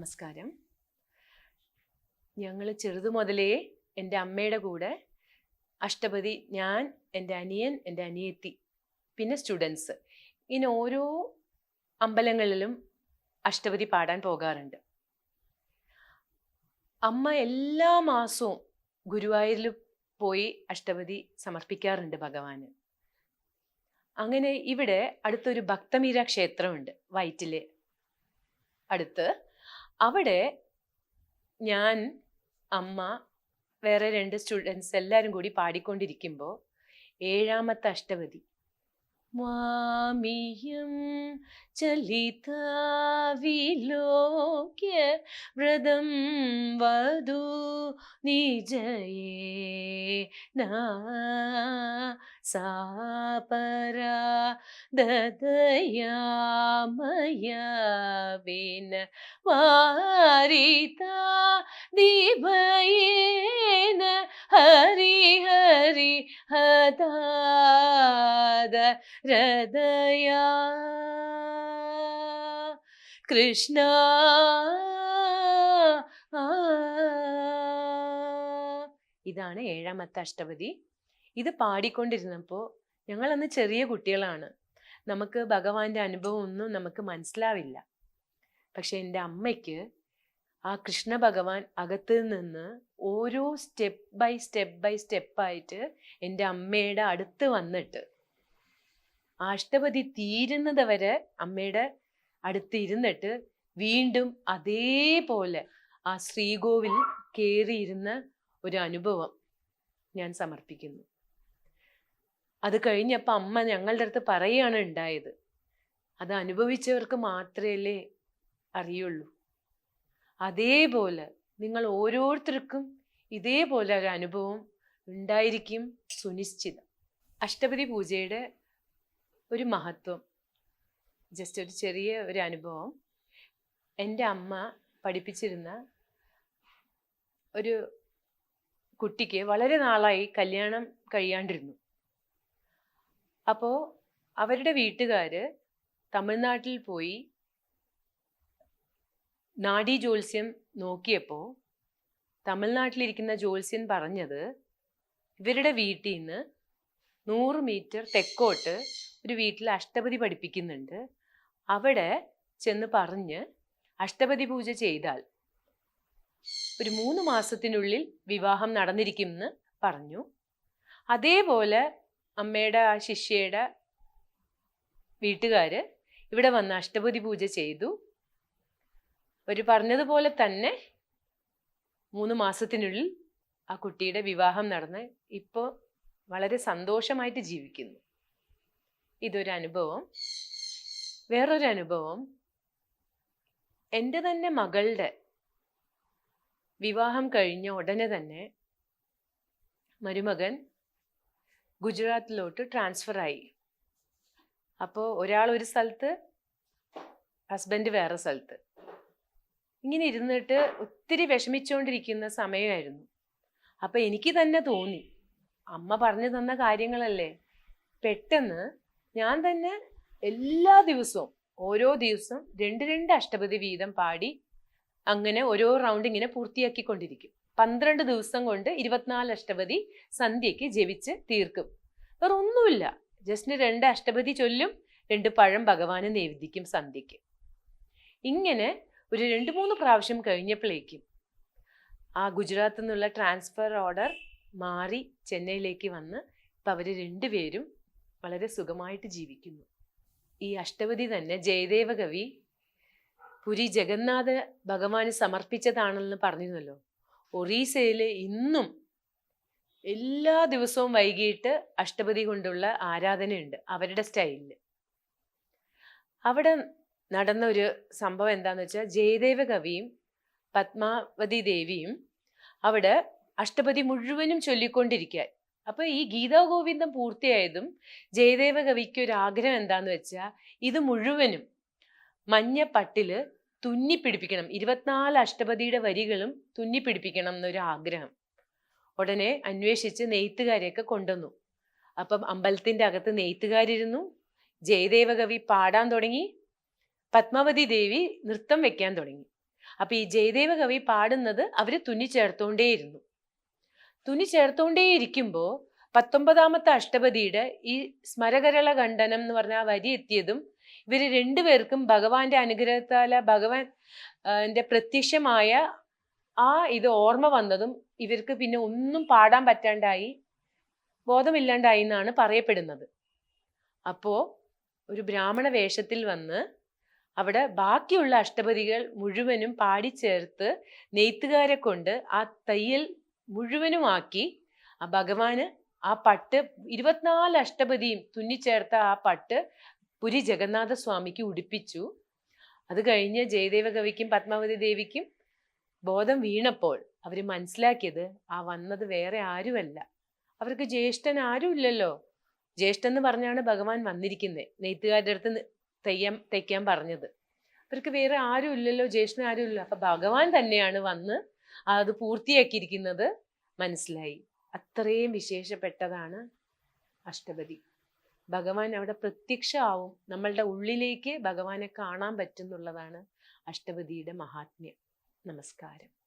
നമസ്കാരം. ഞങ്ങൾ ചെറുതു മുതലേ എന്റെ അമ്മയുടെ കൂടെ അഷ്ടപതി ഞാൻ എന്റെ അനിയൻ എന്റെ അനിയത്തി പിന്നെ സ്റ്റുഡൻസ്. ഇങ്ങനെ ഓരോ അമ്പലങ്ങളിലും അഷ്ടപതി പാടാൻ പോകാറുണ്ട്. അമ്മ എല്ലാ മാസവും ഗുരുവായൂരിൽ പോയി അഷ്ടപതി സമർപ്പിക്കാറുണ്ട് ഭഗവാന്. അങ്ങനെ ഇവിടെ അടുത്തൊരു ഭക്തമീര ക്ഷേത്രമുണ്ട് വയറ്റിലെ. അടുത്ത് അവിടെ ഞാൻ അമ്മ വേറെ രണ്ട് സ്റ്റുഡൻസ് എല്ലാവരും കൂടി പാടിക്കൊണ്ടിരിക്കുമ്പോൾ ഏഴാമത്തെ അഷ്ടപതി മാമിയം ചലിത വിലോക്യ വ്രതം വധു നിജയേ നാ സാപരാ ദദയാമയവിന വാരിത ദീപയേന ഹരി ഹരി ഹദാദ ഹൃദയാ കൃഷ്ണ ഇതാണ് ഏഴാമത്തെ അഷ്ടപതി ഇത് പാടിക്കൊണ്ടിരുന്നപ്പോൾ ഞങ്ങളന്ന് ചെറിയ കുട്ടികളാണ്. നമുക്ക് ഭഗവാന്റെ അനുഭവം ഒന്നും നമുക്ക് മനസ്സിലാവില്ല. പക്ഷെ എന്റെ അമ്മയ്ക്ക് ആ കൃഷ്ണ ഭഗവാൻ അകത്ത് നിന്ന് ഓരോ സ്റ്റെപ്പ് ബൈ സ്റ്റെപ്പ് ബൈ സ്റ്റെപ്പായിട്ട് എന്റെ അമ്മയുടെ അടുത്ത് വന്നിട്ട് അഷ്ടപതി തീരുന്നത് വരെ അമ്മയുടെ അടുത്ത് ഇരുന്നിട്ട് വീണ്ടും അതേപോലെ ആ ശ്രീകോവിൽ കയറിയിരുന്ന ഒരു അനുഭവം ഞാൻ സമർപ്പിക്കുന്നു. അത് കഴിഞ്ഞപ്പോൾ അമ്മ ഞങ്ങളുടെ അടുത്ത് പറയുകയാണ് ഉണ്ടായത്. അത് അനുഭവിച്ചവർക്ക് മാത്രമല്ലേ അറിയുള്ളൂ. അതേപോലെ നിങ്ങൾ ഓരോരുത്തർക്കും ഇതേപോലെ ഒരു അനുഭവം ഉണ്ടായിരിക്കും സുനിശ്ചിതം. അഷ്ടപതി പൂജയുടെ ഒരു മഹത്വം ജസ്റ്റ് ഒരു ചെറിയ ഒരു അനുഭവം. എന്റെ അമ്മ പഠിപ്പിച്ചിരുന്ന ഒരു കുട്ടിക്ക് വളരെ നാളായി കല്യാണം കഴിയാണ്ടിരുന്നു. അപ്പോൾ അവരുടെ വീട്ടുകാർ തമിഴ്നാട്ടിൽ പോയി നാഡി ജ്യോത്സ്യം നോക്കിയപ്പോൾ തമിഴ്നാട്ടിലിരിക്കുന്ന ജ്യോത്സ്യൻ പറഞ്ഞത് ഇവരുടെ വീട്ടിൽ നിന്ന് നൂറ് മീറ്റർ തെക്കോട്ട് ഒരു വീട്ടിൽ അഷ്ടപതി പഠിപ്പിക്കുന്നുണ്ട്. അവിടെ ചെന്ന് പറഞ്ഞ് അഷ്ടപതി പൂജ ചെയ്താൽ ഒരു മൂന്ന് മാസത്തിനുള്ളിൽ വിവാഹം നടന്നിരിക്കുമെന്ന് പറഞ്ഞു. അതേപോലെ അമ്മയുടെ ആ ശിഷ്യയുടെ വീട്ടുകാർ ഇവിടെ വന്ന് അഷ്ടപതി പൂജ ചെയ്തു. ഒരു പറഞ്ഞതുപോലെ തന്നെ മൂന്ന് മാസത്തിനുള്ളിൽ ആ കുട്ടിയുടെ വിവാഹം നടന്ന് ഇപ്പോൾ വളരെ സന്തോഷമായിട്ട് ജീവിക്കുന്നു. ഇതൊരു അനുഭവം. വേറൊരു അനുഭവം എന്റെ തന്നെ മകളുടെ വിവാഹം കഴിഞ്ഞ ഉടനെ തന്നെ മരുമകൻ ഗുജറാത്തിലോട്ട് ട്രാൻസ്ഫർ ആയി അപ്പോൾ ഒരാൾ ഒരു സ്ഥലത്ത് ഹസ്ബൻഡ് വേറെ സ്ഥലത്ത്. ഇങ്ങനെ ഇരുന്നിട്ട് ഒത്തിരി വിഷമിച്ചുകൊണ്ടിരിക്കുന്ന സമയമായിരുന്നു. അപ്പം എനിക്ക് തന്നെ തോന്നി അമ്മ പറഞ്ഞു തന്ന കാര്യങ്ങളല്ലേ പെട്ടെന്ന് ഞാൻ തന്നെ എല്ലാ ദിവസവും ഓരോ ദിവസം രണ്ട് രണ്ട് അഷ്ടപതി വീതം പാടി അങ്ങനെ ഓരോ റൗണ്ട് ഇങ്ങനെ പൂർത്തിയാക്കിക്കൊണ്ടിരിക്കും. പന്ത്രണ്ട് ദിവസം കൊണ്ട് ഇരുപത്തിനാല് അഷ്ടപതി സന്ധ്യയ്ക്ക് ജപിച്ച് തീർക്കും. വേറെ ഒന്നുമില്ല. ജസ്റ്റിന് രണ്ട് അഷ്ടപതി ചൊല്ലും രണ്ട് പഴം ഭഗവാന് നൈവേദ്യിക്കും സന്ധ്യയ്ക്ക്. ഇങ്ങനെ ഒരു രണ്ട് മൂന്ന് പ്രാവശ്യം കഴിഞ്ഞപ്പോഴേക്കും ആ ഗുജറാത്തിൽ നിന്നുള്ള ട്രാൻസ്ഫർ ഓർഡർ മാറി ചെന്നൈയിലേക്ക് വന്ന് ഇപ്പം അവർ രണ്ടുപേരും വളരെ സുഖമായിട്ട് ജീവിക്കുന്നു. ഈ അഷ്ടപതി തന്നെ ജയദേവ കവി പുരി ജഗന്നാഥ ഭഗവാന് സമർപ്പിച്ചതാണെന്ന് പറഞ്ഞിരുന്നല്ലോ. ഒറീസയിൽ ഇന്നും എല്ലാ ദിവസവും വൈകിട്ട് അഷ്ടപതി കൊണ്ടുള്ള ആരാധനയുണ്ട്. അവരുടെ സ്റ്റൈലിൽ അവിടെ നടന്ന ഒരു സംഭവം എന്താന്ന് വെച്ചാൽ ജയദേവ കവിയും പത്മാവതി ദേവിയും അവിടെ അഷ്ടപതി മുഴുവനും ചൊല്ലിക്കൊണ്ടിരിക്കുക അപ്പൊ ഈ ഗീതാ ഗോവിന്ദം പൂർത്തിയായതും ജയദേവ കവിക്ക് ഒരു ആഗ്രഹം എന്താന്ന് വെച്ചാൽ ഇത് മുഴുവനും മഞ്ഞ പട്ടിൽ തുന്നി പിടിപ്പിക്കണം ഇരുപത്തിനാല് അഷ്ടപതിയുടെ വരികളും തുന്നിപ്പിടിപ്പിക്കണം എന്നൊരു ആഗ്രഹം ഉടനെ അന്വേഷിച്ച് നെയ്ത്തുകാരെയൊക്കെ കൊണ്ടുവന്നു. അപ്പം അമ്പലത്തിന്റെ അകത്ത് നെയ്ത്തുകാരിരുന്നു. ജയദേവകവി പാടാൻ തുടങ്ങി. പത്മാവതി ദേവി നൃത്തം വെക്കാൻ തുടങ്ങി. അപ്പൊ ഈ ജയദേവ കവി പാടുന്നത് അവർ തുന്നി ചേർത്തോണ്ടേയിരുന്നു തുന്നി ചേർത്തോണ്ടേയിരിക്കുമ്പോ പത്തൊമ്പതാമത്തെ അഷ്ടപതിയുടെ ഈ സ്മരകരള ഖണ്ഡനം എന്ന് പറഞ്ഞ ആ വരി എത്തിയതും ഇവർ രണ്ടുപേർക്കും ഭഗവാന്റെ അനുഗ്രഹത്താല ഭഗവാൻ എന്റെ പ്രത്യക്ഷമായ ആ ഇത് ഓർമ്മ വന്നതും ഇവർക്ക് പിന്നെ ഒന്നും പാടാൻ പറ്റാണ്ടായി ബോധമില്ലാണ്ടായി എന്നാണ് പറയപ്പെടുന്നത്. അപ്പോ ഒരു ബ്രാഹ്മണ വേഷത്തിൽ വന്ന് അവിടെ ബാക്കിയുള്ള അഷ്ടപതികൾ മുഴുവനും പാടിച്ചേർത്ത് നെയ്ത്തുകാരെ കൊണ്ട് ആ തയ്യൽ മുഴുവനുമാക്കി ആ ഭഗവാന് ആ പട്ട് ഇരുപത്തിനാല് അഷ്ടപതിയും തുന്നിച്ചേർത്ത ആ പട്ട് പുരി ജഗന്നാഥ സ്വാമിക്ക് ഉടുപ്പിച്ചു. അത് കഴിഞ്ഞ് ജയദേവ കവിക്കും പത്മാവതി ദേവിക്കും ബോധം വീണപ്പോൾ അവർ മനസ്സിലാക്കിയത് ആ വന്നത് വേറെ ആരുമല്ല. അവർക്ക് ജ്യേഷ്ഠൻ ആരുമില്ലല്ലോ ജ്യേഷ്ഠൻ എന്ന് പറഞ്ഞാണ് ഭഗവാൻ വന്നിരിക്കുന്നത് നെയ്ത്തുകാരുടെ അടുത്ത് തെയ്യാൻ തയ്ക്കാൻ പറഞ്ഞത്. അവർക്ക് വേറെ ആരും ഇല്ലല്ലോ ജ്യേഷ്ഠൻ ആരും ഇല്ല. അപ്പൊ ഭഗവാൻ തന്നെയാണ് വന്ന് അത് പൂർത്തിയാക്കിയിരിക്കുന്നത്. മനസ്സിലായി. അത്രയും വിശേഷപ്പെട്ടതാണ് അഷ്ടപതി. ഭഗവാൻ അവിടെ പ്രത്യക്ഷമാവും. നമ്മളുടെ ഉള്ളിലേക്ക് ഭഗവാനെ കാണാൻ പറ്റുന്നുള്ളതാണ് അഷ്ടപതിയുടെ മഹാത്മ്യം. നമസ്കാരം.